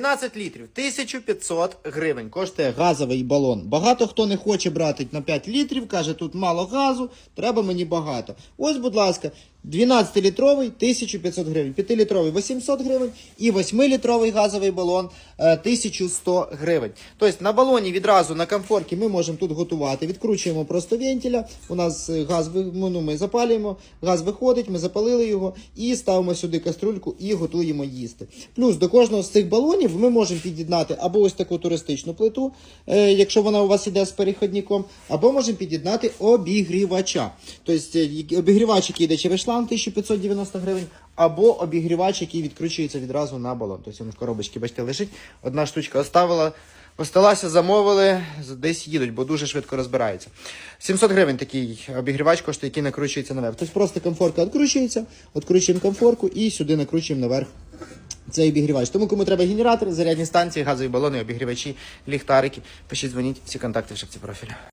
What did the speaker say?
12 літрів, 1500 гривень коштує газовий балон. Багато хто не хоче брати на 5 літрів, каже, тут мало газу, треба мені багато. Ось, будь ласка, 12-літровий 1500 гривень, 5-літровий 800 гривень і 8-літровий газовий балон е, 1100 гривень. Тобто на балоні відразу на комфорті ми можемо тут готувати. Відкручуємо просто вентиля. У нас е, газ ну, ми запалюємо, газ виходить, ми запалили його і ставимо сюди каструльку і готуємо їсти. Плюс до кожного з цих балонів ми можемо під'єднати або ось таку туристичну плиту, е, якщо вона у вас іде з перехідником, або можемо під'єднати обігрівача. Тобто обігрівач, який йде через шланг 1590 гривень, або обігрівач, який відкручується відразу на балон. Тобто він в коробочці, бачите, лежить. Одна штучка оставила. Осталася, замовили, десь їдуть, бо дуже швидко розбираються. 700 гривень такий обігрівач коштує, який накручується наверх. Тобто просто комфорка відкручується, відкручуємо комфорку і сюди накручуємо наверх цей обігрівач. Тому кому треба генератори, зарядні станції, газові балони, обігрівачі, ліхтарики, пишіть, дзвоніть, всі контакти в шапці профіля.